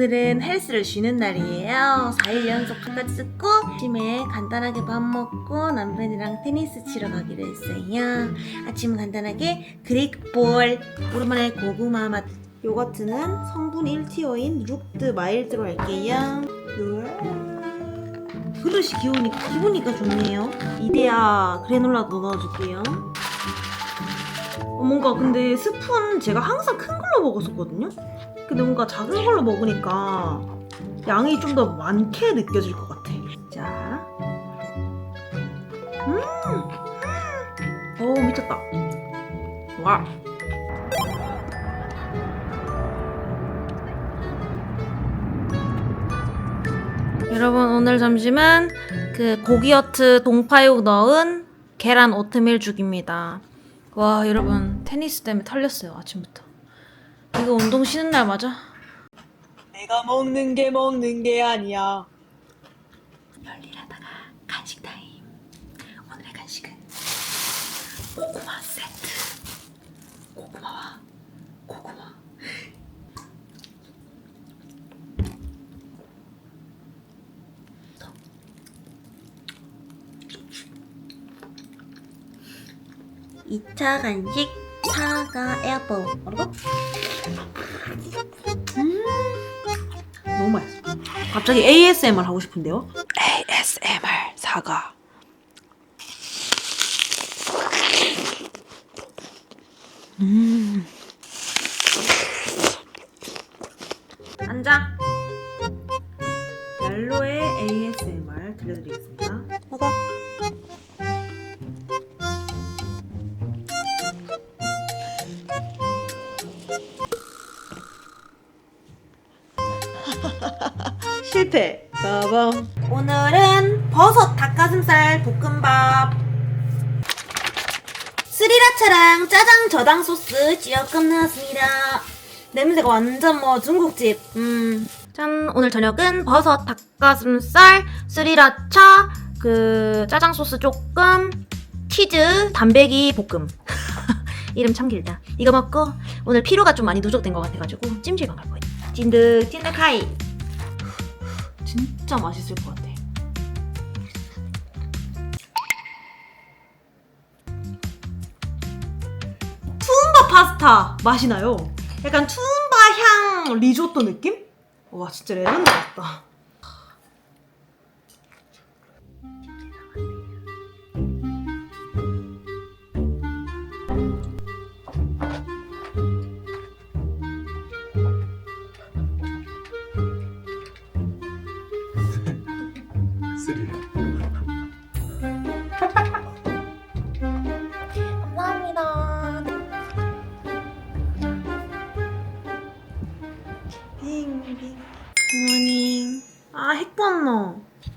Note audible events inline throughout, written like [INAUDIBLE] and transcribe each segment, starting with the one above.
오늘은 헬스를 쉬는 날이에요. 4일 연속 한가지 듣고 아침에 간단하게 밥 먹고 남편이랑 테니스 치러 가기로 했어요. 아침은 간단하게 그릭볼 오랜만에 고구마 맛 요거트는 성분 1티어인 룩드 마일드로 할게요. 그릇이 귀여우니까 기분이가 좋네요. 이데아 그래놀라도 넣어줄게요. 어, 뭔가 근데 스푼 제가 항상 큰 걸로 먹었었거든요. 근데 뭔가 작은 걸로 먹으니까 양이 좀 더 많게 느껴질 것 같아. 자, 음, 오 미쳤다. 와. 여러분 오늘 점심은 그 고기어트 동파육 넣은 계란 오트밀 죽입니다. 와 여러분 테니스 때문에 털렸어요 아침부터. 이거 운동 쉬는 날 맞아? 내가 먹는 게 먹는 게 아니야. 열일하다가 간식 타임. 오늘의 간식은 고구마 세트. 고구마와 고구마. 이차 간식 사과 에어포 뭐라고? 음 너무 맛있어 갑자기 ASMR 하고 싶은데요? ASMR 사과. 실패. 빠밤. 오늘은 버섯 닭가슴살 볶음밥. 스리라차랑 짜장 저당 소스 찌어끔 넣었습니다. 냄새가 완전 뭐 중국집. 음. 짠, 오늘 저녁은 버섯 닭가슴살, 스리라차, 그 짜장 소스 조금, 치즈, 단백이 볶음. [LAUGHS] 이름 참 길다. 이거 먹고 오늘 피로가 좀 많이 누적된 것 같아가지고 찜질방 갈 거예요. 찐득 찐득하이. 진짜 맛있을 것 같아. 투움바 파스타 맛이 나요. 약간 투움바 향 리조또 느낌? 와 진짜 레전드 같다.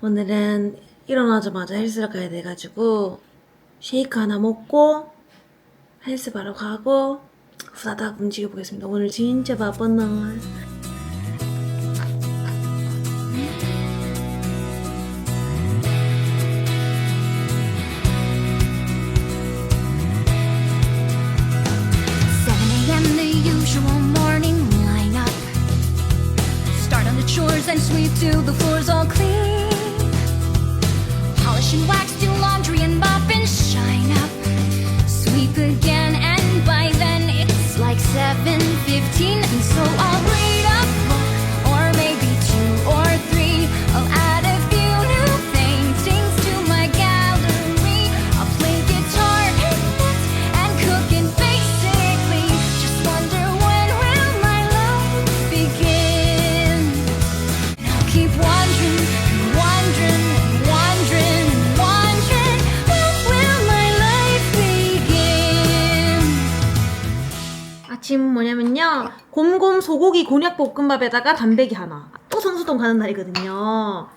오늘은 일어나자마자 헬스를 가야 돼가지고, 쉐이크 하나 먹고, 헬스 바로 가고, 후다닥 움직여 보겠습니다. 오늘 진짜 바쁜 날. 소고기 곤약 볶음밥에다가 단백이 하나. 또 성수동 가는 날이거든요.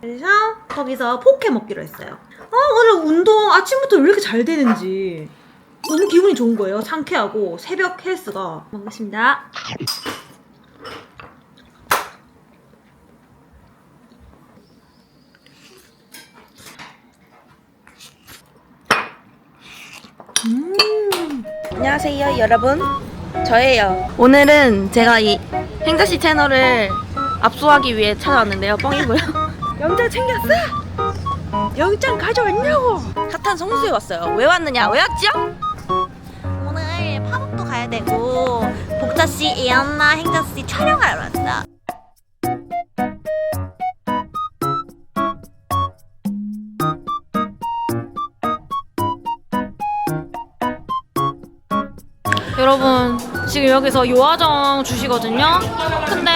그래서 거기서 포케 먹기로 했어요. 아, 오늘 운동 아침부터 왜 이렇게 잘 되는지. 너무 기분이 좋은 거예요. 상쾌하고 새벽 헬스가. 먹겠습니다. 안녕하세요, 여러분. 저예요. 오늘은 제가 이 행자씨 채널을 압수하기 위해 찾아왔는데요. 뻥이고요. [LAUGHS] 영장 챙겼어? 영장 가져왔냐고? 핫한 성수에 왔어요. 왜 왔느냐? 왜 왔지요? 오늘 팝업도 가야 되고 복자 씨, 이안나, 행자 씨 촬영하러 왔어. 여 여기서 요아정 주시거든요. 근데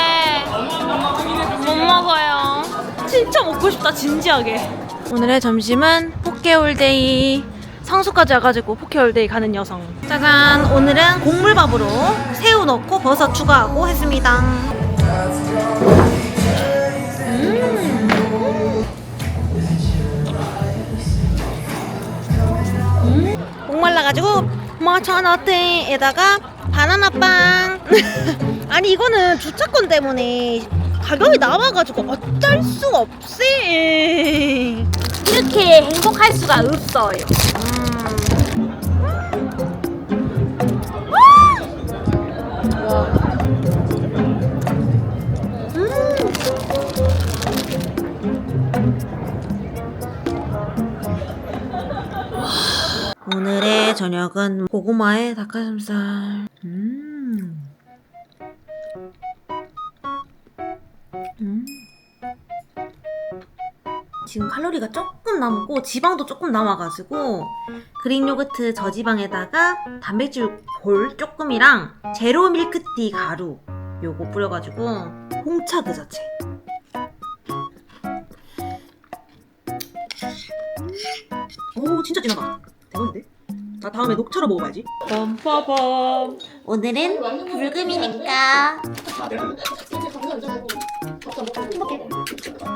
못 먹어요. 진짜 먹고 싶다 진지하게. 오늘의 점심은 포케홀데이. 성수까지 와가지고 포케홀데이 가는 여성. 짜잔 오늘은 곡물밥으로 새우 넣고 버섯 추가하고 했습니다. 목말라가지고 마차나테에다가 바나나 빵. [LAUGHS] 아니 이거는 주차권 때문에 가격이 나와가지고 어쩔 수가 없어 이렇게 행복할 수가 없어요. 오늘 저녁은 고구마에 닭가슴살. 음. 음. 지금 칼로리가 조금 남고 지방도 조금 남아가지고 그릭 요거트 저지방에다가 단백질 볼 조금이랑 제로 밀크티 가루 요거 뿌려가지고 홍차 그 자체. 오 진짜 진하다. 대박인데? 나 다음에 녹차로 먹어봐야지. 빰빠밤. 오늘은 불금이니까.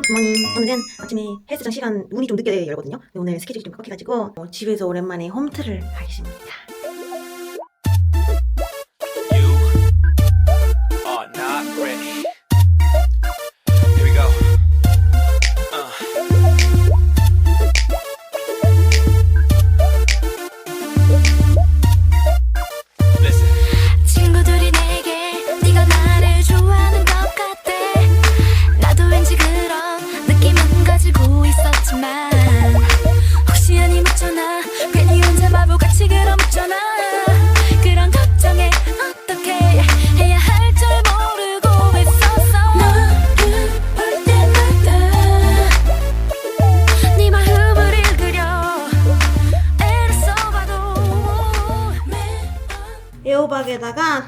부모님, 오늘은 아침에 헬스장 시간 문이 좀 늦게 열거든요. 근데 오늘 스케줄이 좀 꺾여가지고 어, 집에서 오랜만에 홈트를 하겠습니다.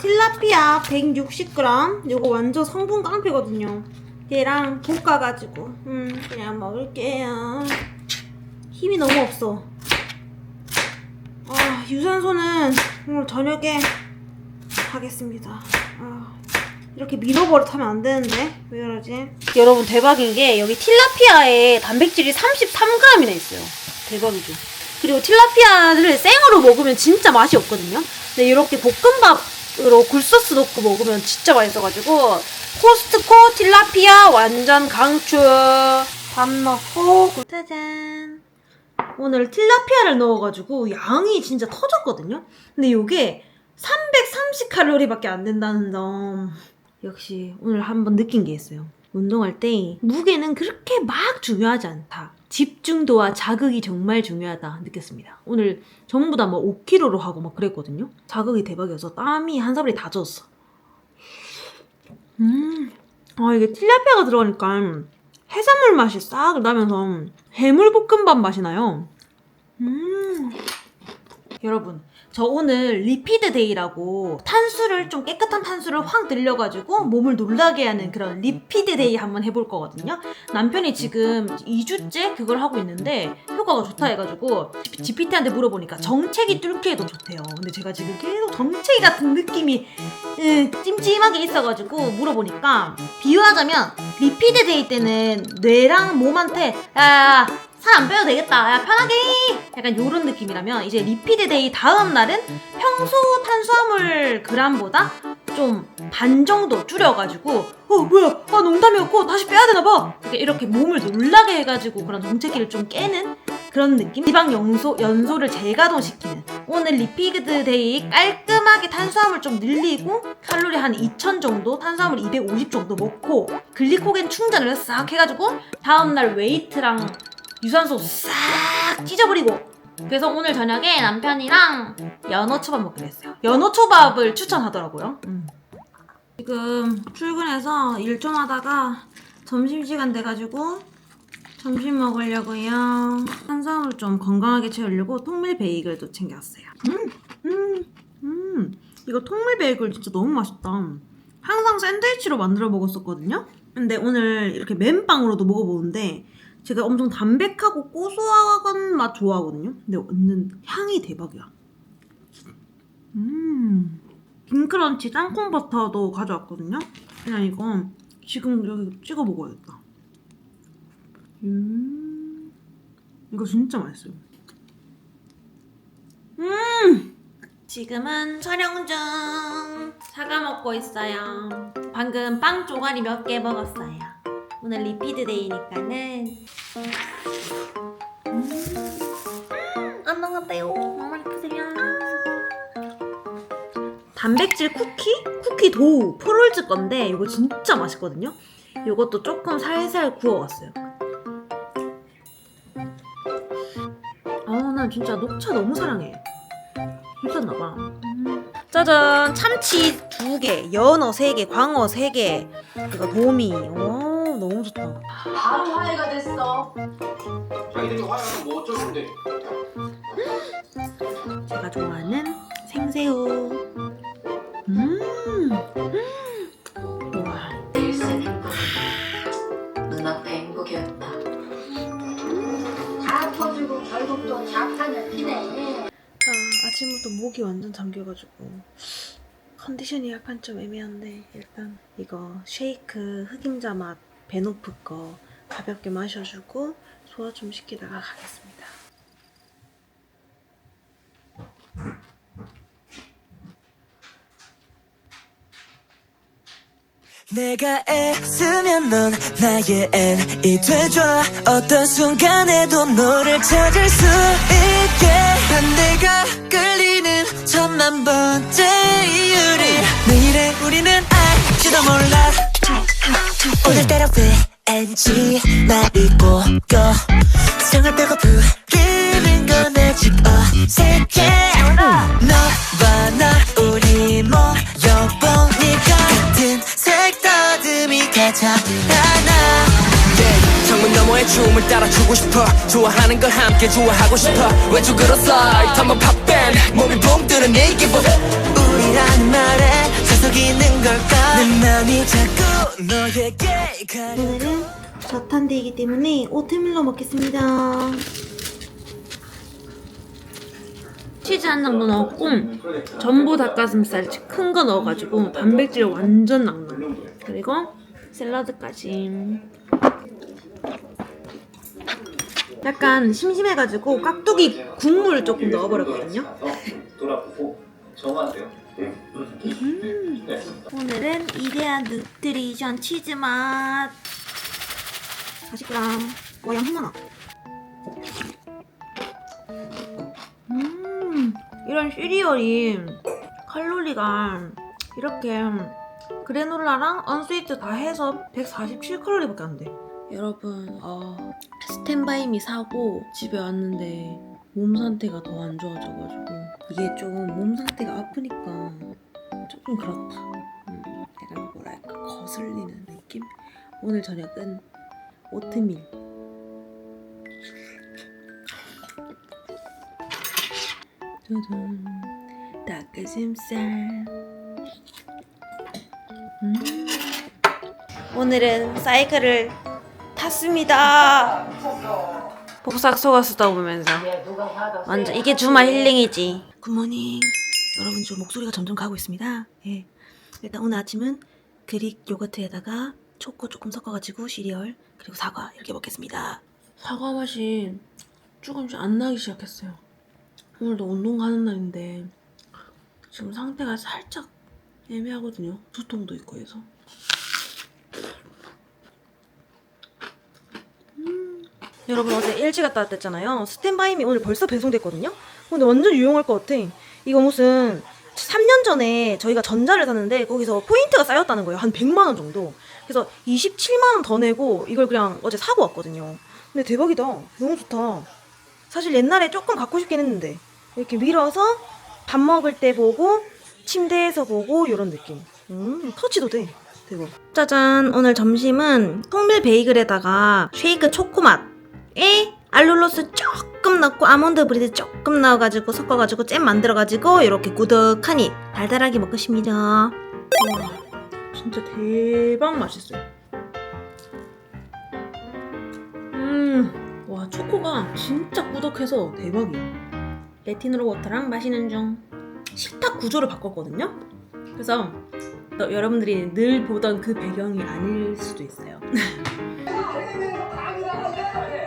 틸라피아 160g 요거 완전 성분 깡패거든요. 얘랑 볶아가지고. 음 그냥 먹을게요. 힘이 너무 없어. 아 유산소는 오늘 저녁에 하겠습니다. 아, 이렇게 밀어버려 하면 안 되는데 왜 이러지? 여러분 대박인 게 여기 틸라피아에 단백질이 33g이나 있어요. 대박이죠? 그리고 틸라피아를 생으로 먹으면 진짜 맛이 없거든요. 근데 이렇게 볶음밥 으로 굴소스 넣고 먹으면 진짜 맛있어가지고 코스트코 틸라피아 완전 강추. 밥 넣고 짜잔. 오늘 틸라피아를 넣어가지고 양이 진짜 터졌거든요. 근데 이게 330칼로리밖에 안 된다는 점. 역시 오늘 한번 느낀 게 있어요. 운동할 때 무게는 그렇게 막 중요하지 않다. 집중도와 자극이 정말 중요하다 느꼈습니다. 오늘 전부 다 뭐 5kg로 하고 막 그랬거든요. 자극이 대박이어서 땀이 한 사발이 다 젖었어. 음, 아 이게 틸라피아가 들어가니까 해산물 맛이 싹 나면서 해물 볶음밥 맛이 나요. 음, 여러분 저 오늘 리피드 데이라고 탄수를 좀 깨끗한 탄수를 확 늘려가지고 몸을 놀라게 하는 그런 리피드 데이 한번 해볼 거거든요. 남편이 지금 2주째 그걸 하고 있는데 효과가 좋다 해가지고 GPT한테 물어보니까 정체기 뚫기에도 좋대요. 근데 제가 지금 계속 정체기 같은 느낌이 음, 찜찜하게 있어가지고 물어보니까 비유하자면 리피드 데이 때는 뇌랑 몸한테 야 살 안 빼도 되겠다. 야, 편하게 해. 약간 요런 느낌이라면 이제 리피드 데이 다음 날은 평소 탄수화물 그램보다 좀 반 정도 줄여가지고 어 뭐야 아 농담이었고 다시 빼야 되나 봐 이렇게, 이렇게 몸을 놀라게 해가지고 그런 정체기를 좀 깨는 그런 느낌? 지방 연소, 연소를 재가동시키는 오늘 리피드 데이 깔끔하게 탄수화물 좀 늘리고 칼로리 한 2000 정도 탄수화물 250 정도 먹고 글리코겐 충전을 싹 해가지고 다음날 웨이트랑 유산소 싹 찢어버리고 그래서 오늘 저녁에 남편이랑 연어 초밥 먹기로 했어요 연어 초밥을 추천하더라고요 음. 지금 출근해서 일 좀 하다가 점심시간 돼가지고 점심 먹으려고요. 탄수화물 좀 건강하게 채우려고 통밀 베이글도 챙겨왔어요. 음, 음, 음. 이거 통밀 베이글 진짜 너무 맛있다. 항상 샌드위치로 만들어 먹었었거든요. 근데 오늘 이렇게 맨빵으로도 먹어보는데 제가 엄청 담백하고 고소한 맛 좋아하거든요. 근데 완전 향이 대박이야. 음. 빈크런치 땅콩 버터도 가져왔거든요. 그냥 이거 지금 여기 찍어 먹어야겠다. 음, 이거 진짜 맛있어요. 음, 지금은 촬영 중 사과 먹고 있어요. 방금 빵 쪼가리 몇 개 먹었어요. 오늘 리피드 데이니까는 음, 안 나갔대요. 너무 예쁘세요. 단백질 쿠키? 쿠키 도우 프롤즈 건데 이거 진짜 맛있거든요. 이것도 조금 살살 구워왔어요. 아, 난 진짜 녹차 너무 사랑해. 미쳤나봐. 음. 짜잔! 참치 두 개, 연어 세 개, 광어 세 개, 그리고 도미. 오. 바로 화해가 됐어. 자기들이 화해하면 뭐 어쩌는데? 제가 좋아하는 생새우. 음. 와. 눈앞에 행복이었다. 다 터지고 결국 또 작탄을 피네. 아, 아침부터 목이 완전 잠겨가지고 컨디션이 약간 좀 애매한데 일단 이거 쉐이크 흑임자 맛 베노프 거 가볍게 마셔주고 소화 좀 시키다가 가겠습니다. 내가 애쓰면 넌 나의 N이 돼줘 어떤 순간에도 너를 찾을 수 있게. 반대가 끌리는 천만 번째 이유를 내일의 우리는 알지도 몰라 왠지? 나이 보고 성을 빼고 부르는 건 아직 어색해. 너와 나 우리 모여보니까 같은 색다듬이 하나. 창문 너머의 춤을 따라 추고 싶어. 좋아하는 걸 함께 좋아하고 싶어. 왼쪽 으로 슬라이드 한번 팝밴 몸이 붕 뜨는 이 기분. 우리라는 말에 서석 있는 걸까? 내 맘이 자꾸 오늘은 저탄데이기 때문에 오트밀로 먹겠습니다. 치즈 한 장도 넣었고 전부 닭가슴살 큰 거 넣어가지고 단백질 완전 낭낭. 그리고 샐러드까지. 약간 심심해가지고 깍두기 국물 조금 넣어버렸거든요. [LAUGHS] 정하세요. 오늘은 이데아 누트리션 치즈 맛. 40g 와, 양 많아 음 이런 시리얼이 칼로리가 이렇게 그래놀라랑 언스위트 다 해서 147칼로리밖에 안 돼. 여러분 어, 스탠바이미 사고 집에 왔는데 몸 상태가 더 안 좋아져가지고 이게 좀 몸 상태가 아프니까 조금 그렇다. 음, 약간 뭐랄까 거슬리는 느낌? 오늘 저녁은 오트밀. 짜잔. 닭가슴살. 음. 오늘은 사이클을 탔습니다. 복삭 속았수다 보면서 완전 이게 주말 힐링이지. 굿모닝. 여러분 저 목소리가 점점 가고 있습니다. 예. 일단 오늘 아침은 그릭 요거트에다가 초코 조금 섞어가지고 시리얼 그리고 사과 이렇게 먹겠습니다. 사과 맛이 조금씩 안 나기 시작했어요. 오늘도 운동 가는 날인데 지금 상태가 살짝 애매하거든요. 두통도 있고 해서. 여러분 어제 일찍 갔다 왔댔잖아요. 스탠바이미 오늘 벌써 배송됐거든요. 근데 완전 유용할 것 같아. 이거 무슨 3년 전에 저희가 전자를 샀는데 거기서 포인트가 쌓였다는 거예요. 한 100만 원 정도. 그래서 27만 원 더 내고 이걸 그냥 어제 사고 왔거든요. 근데 대박이다. 너무 좋다. 사실 옛날에 조금 갖고 싶긴 했는데 이렇게 밀어서 밥 먹을 때 보고 침대에서 보고 이런 느낌. 음, 터치도 돼. 대박. 짜잔. 오늘 점심은 통밀 베이글에다가 쉐이크 초코맛 에 알룰로스 조금 넣고 아몬드 브리드 조금 넣어가지고 섞어가지고 잼 만들어가지고 이렇게 구덕하니 달달하게 먹겠습니다. 와 진짜 대박 맛있어요. 음, 와 초코가 진짜 꾸덕해서 대박이에요. 레티노로 워터랑 마시는 중 식탁 구조를 바꿨거든요. 그래서 또 여러분들이 늘 보던 그 배경이 아닐 수도 있어요. [LAUGHS]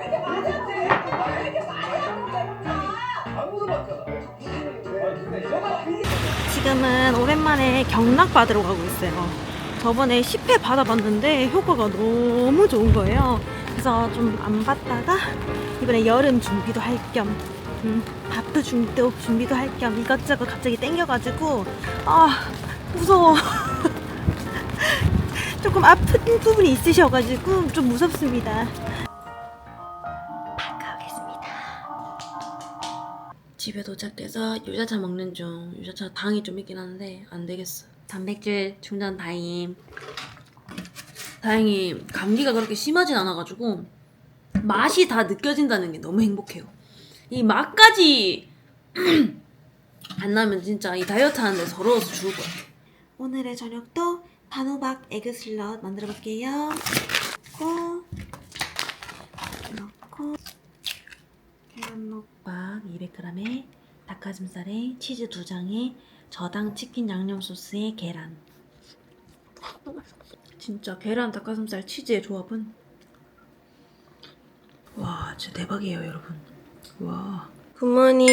지금은 오랜만에 경락 받으러 가고 있어요. 저번에 10회 받아봤는데 효과가 너무 좋은 거예요. 그래서 좀 안 받다가 이번에 여름 준비도 할 겸, 음, 밥도 준비도, 준비도 할 겸 이것저것 갑자기 땡겨가지고 아 무서워. [LAUGHS] 조금 아픈 부분이 있으셔가지고 좀 무섭습니다. 집에 도착해서 유자차 먹는 중. 유자차 당이 좀 있긴 한데 안 되겠어. 단백질 충전 타임. 다행히 감기가 그렇게 심하진 않아가지고 맛이 다 느껴진다는 게 너무 행복해요. 이 맛까지 [CLEARS THROAT] 안 나면 진짜 이 다이어트 하는데 서러워서 죽을 것 같아. 오늘의 저녁도 단호박 에그 슬럿 만들어 볼게요. 넣고 넣고 녹박 200g에 닭가슴살에 치즈 2장에 저당 치킨 양념 소스에 계란. 진짜 계란 닭가슴살 치즈의 조합은 와 진짜 대박이에요 여러분. 와. 굿모닝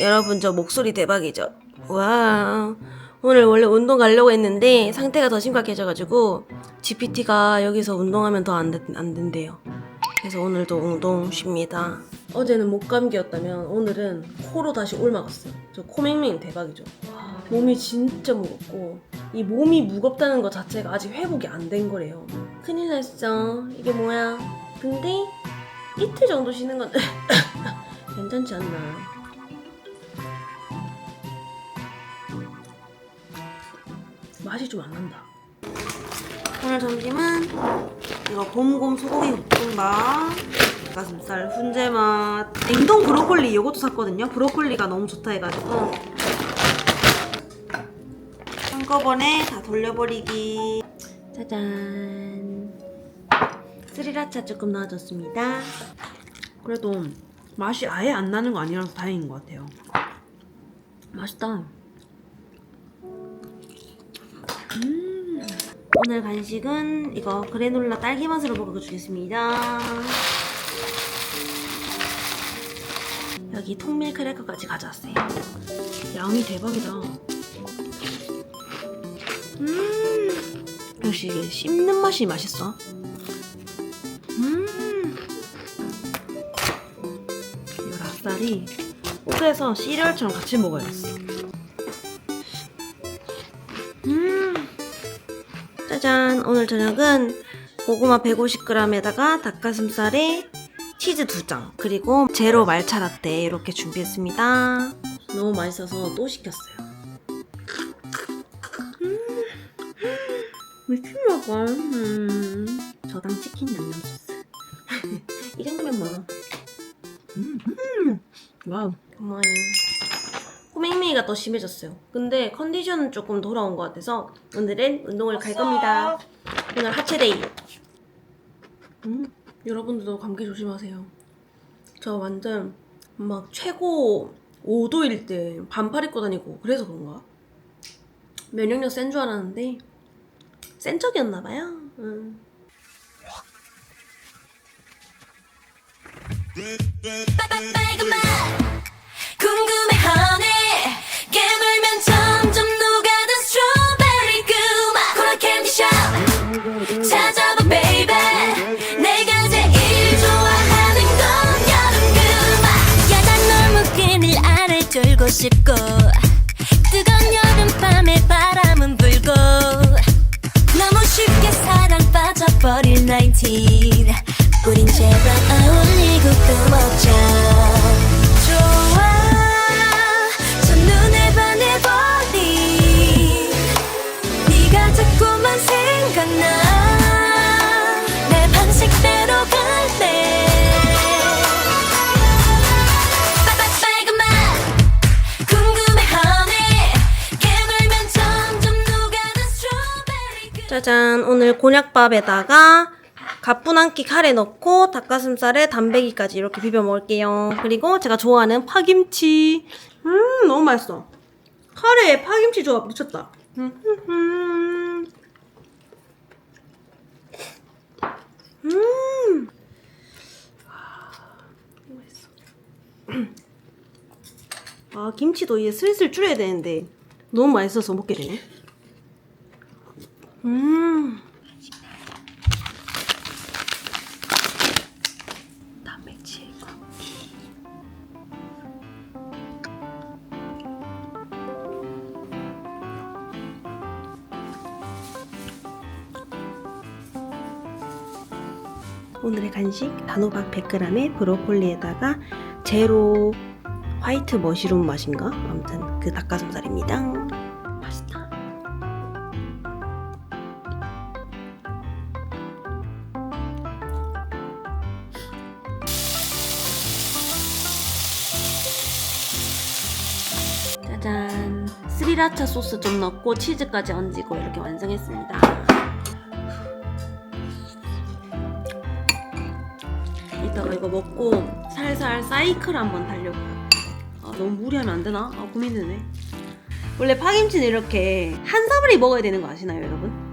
여러분 저 목소리 대박이죠. 와 오늘 원래 운동 가려고 했는데 상태가 더 심각해져가지고 GPT가 여기서 운동하면 더안안 된대요. 그래서 오늘도 운동 쉽니다. 어제는 목감기였다면 오늘은 코로 다시 올라갔어요. 저 코맹맹 대박이죠. 와, 몸이 진짜 무겁고 이 몸이 무겁다는 것 자체가 아직 회복이 안 된 거래요. 큰일 났어. 이게 뭐야? 근데 이틀 정도 쉬는 건 [LAUGHS] 괜찮지 않나? 맛이 좀 안 난다. 오늘 점심은 이거 곰곰 소고기 볶음밥, 가슴살 훈제맛, 냉동 브로콜리 이것도 샀거든요. 브로콜리가 너무 좋다 해가지고 한꺼번에 다 돌려버리기. 짜잔. 스리라차 조금 넣어줬습니다. 그래도 맛이 아예 안 나는 거 아니라서 다행인 것 같아요. 맛있다. 음. 오늘 간식은 이거 그래놀라 딸기 맛으로 먹어주겠습니다. 여기 통밀 크래커까지 가져왔어요. 양이 대박이다. 음, 역시 씹는 맛이 맛있어. 음, 이 랍쌀이 옥에서 시리얼처럼 같이 먹어야겠어. 음. 짜잔 오늘 저녁은 고구마 150g에다가 닭가슴살에 치즈 2장 그리고 제로 말차 라떼 이렇게 준비했습니다. 너무 맛있어서 또 시켰어요. 음, 미친나봐 음, 저당 치킨 양념 소스. [LAUGHS] 이 정도면 뭐. 음, 음. 와우. 굿모닝 코맹맹이가 더 심해졌어요. 근데 컨디션은 조금 돌아온 것 같아서 오늘은 운동을 갈 겁니다. 오늘 하체데이. 음, 여러분들도 감기 조심하세요. 저 완전 막 최고 5도일 때 반팔 입고 다니고 그래서 그런가? 면역력 센 줄 알았는데 센 적이었나봐요. 음. 궁금해하네 깨물면 점 싶고 뜨거운 여름밤에 바람은 불고 너무 쉽게 사랑 빠져버릴 19 우린 제발 어울리고 또 먹자 짜잔. 오늘 곤약밥에다가 가뿐 한끼 카레 넣고 닭가슴살에 단백이까지 이렇게 비벼 먹을게요. 그리고 제가 좋아하는 파김치. 음 너무 맛있어. 카레에 파김치 조합 미쳤다. 음, 음, 음. 음. 아 김치도 이제 슬슬 줄여야 되는데 너무 맛있어서 먹게 되네 음. 오늘의 간식 단호박 100g에 브로콜리에다가 제로 화이트 머시룸 맛인가? 아무튼 그 닭가슴살입니다. 스리라차 소스 좀 넣고 치즈까지 얹고 이렇게 완성했습니다 이따가 이거 먹고 살살 사이클 한번 달려고요 아 너무 무리하면 안 되나? 아 고민되네 원래 파김치는 이렇게 한 사발이 먹어야 되는 거 아시나요 여러분?